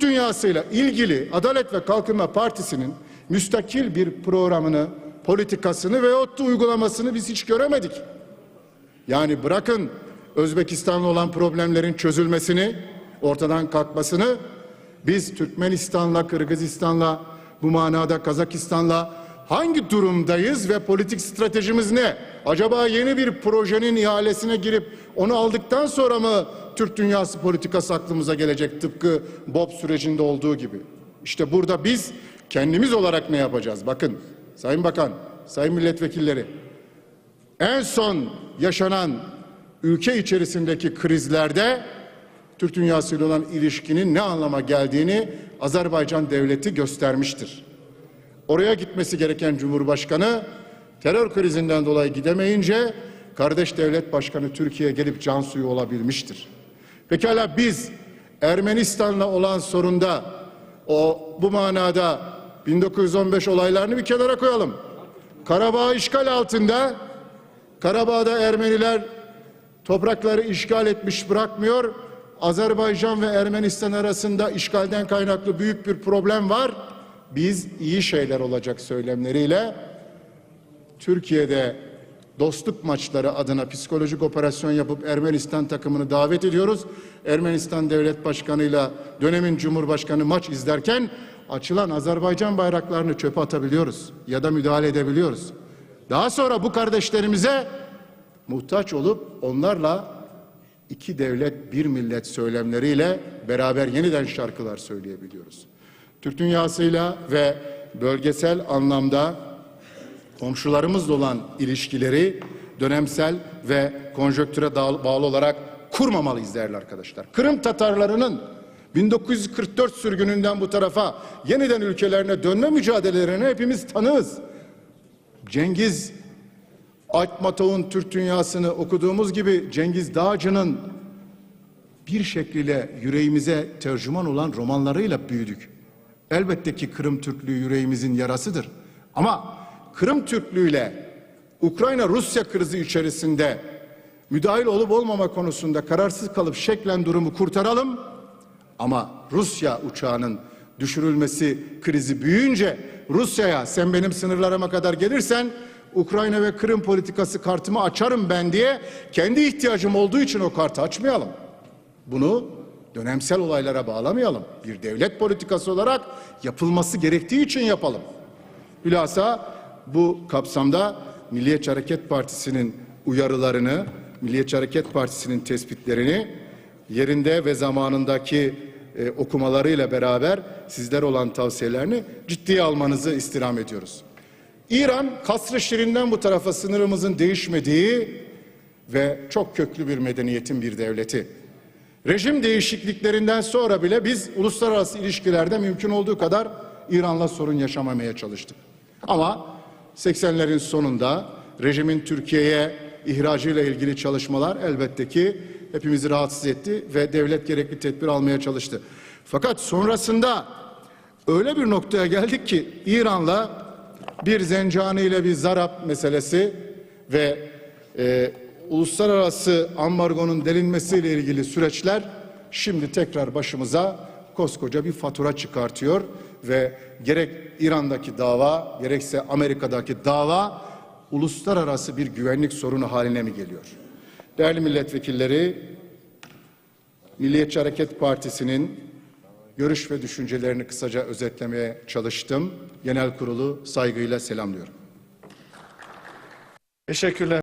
Dünyasıyla ilgili Adalet ve Kalkınma Partisi'nin müstakil bir programını, politikasını veyahut da uygulamasını biz hiç göremedik. Yani bırakın Özbekistan'la olan problemlerin çözülmesini, ortadan kalkmasını biz Türkmenistan'la, Kırgızistan'la, bu manada Kazakistan'la hangi durumdayız ve politik stratejimiz ne? Acaba yeni bir projenin ihalesine girip onu aldıktan sonra mı Türk dünyası politikası aklımıza gelecek tıpkı BOP sürecinde olduğu gibi? İşte burada biz kendimiz olarak ne yapacağız? Bakın Sayın Bakan, Sayın Milletvekilleri en son yaşanan ülke içerisindeki krizlerde Türk dünyasıyla olan ilişkinin ne anlama geldiğini Azerbaycan devleti göstermiştir. Oraya gitmesi gereken Cumhurbaşkanı terör krizinden dolayı gidemeyince kardeş devlet başkanı Türkiye'ye gelip can suyu olabilmiştir. Pekala biz Ermenistan'la olan sorunda o bu manada 1915 olaylarını bir kenara koyalım. Karabağ işgal altında Karabağ'da Ermeniler toprakları işgal etmiş bırakmıyor. Azerbaycan ve Ermenistan arasında işgalden kaynaklı büyük bir problem var. Biz iyi şeyler olacak söylemleriyle Türkiye'de dostluk maçları adına psikolojik operasyon yapıp Ermenistan takımını davet ediyoruz. Ermenistan Devlet Başkanı'yla dönemin Cumhurbaşkanı maç izlerken açılan Azerbaycan bayraklarını çöpe atabiliyoruz ya da müdahale edebiliyoruz. Daha sonra bu kardeşlerimize muhtaç olup onlarla iki devlet bir millet söylemleriyle beraber yeniden şarkılar söyleyebiliyoruz. Türk dünyasıyla ve bölgesel anlamda komşularımızla olan ilişkileri dönemsel ve konjöktüre bağlı olarak kurmamalıyız değerli arkadaşlar. Kırım Tatarlarının 1944 sürgününden bu tarafa yeniden ülkelerine dönme mücadelelerini hepimiz tanığız. Cengiz Aytmatov'un Türk dünyasını okuduğumuz gibi Cengiz Dağcı'nın bir şekliyle yüreğimize tercüman olan romanlarıyla büyüdük. Elbette ki Kırım Türklüğü yüreğimizin yarasıdır. Ama Kırım Türklüğüyle Ukrayna-Rusya krizi içerisinde müdahil olup olmama konusunda kararsız kalıp şeklen durumu kurtaralım. Ama Rusya uçağının düşürülmesi krizi büyüyünce Rusya'ya sen benim sınırlarıma kadar gelirsen Ukrayna ve Kırım politikası kartımı açarım ben diye kendi ihtiyacım olduğu için o kartı açmayalım. Bunu dönemsel olaylara bağlamayalım. Bir devlet politikası olarak yapılması gerektiği için yapalım. Hülasa bu kapsamda Milliyetçi Hareket Partisi'nin uyarılarını, Milliyetçi Hareket Partisi'nin tespitlerini yerinde ve zamanındaki e, okumalarıyla beraber sizler olan tavsiyelerini ciddiye almanızı istirham ediyoruz. İran Kasr-ı Şirin'den bu tarafa sınırımızın değişmediği ve çok köklü bir medeniyetin bir devleti. Rejim değişikliklerinden sonra bile biz uluslararası ilişkilerde mümkün olduğu kadar İran'la sorun yaşamamaya çalıştık. Ama 80'lerin sonunda rejimin Türkiye'ye ihracıyla ilgili çalışmalar elbette ki hepimizi rahatsız etti ve devlet gerekli tedbir almaya çalıştı. Fakat sonrasında öyle bir noktaya geldik ki İran'la bir Zencani ile bir Zarap meselesi ve e, uluslararası ambargonun delinmesiyle ilgili süreçler şimdi tekrar başımıza koskoca bir fatura çıkartıyor ve gerek İran'daki dava gerekse Amerika'daki dava uluslararası bir güvenlik sorunu haline mi geliyor? Değerli milletvekilleri, Milliyetçi Hareket Partisi'nin görüş ve düşüncelerini kısaca özetlemeye çalıştım. Genel kurulu saygıyla selamlıyorum. Teşekkürler.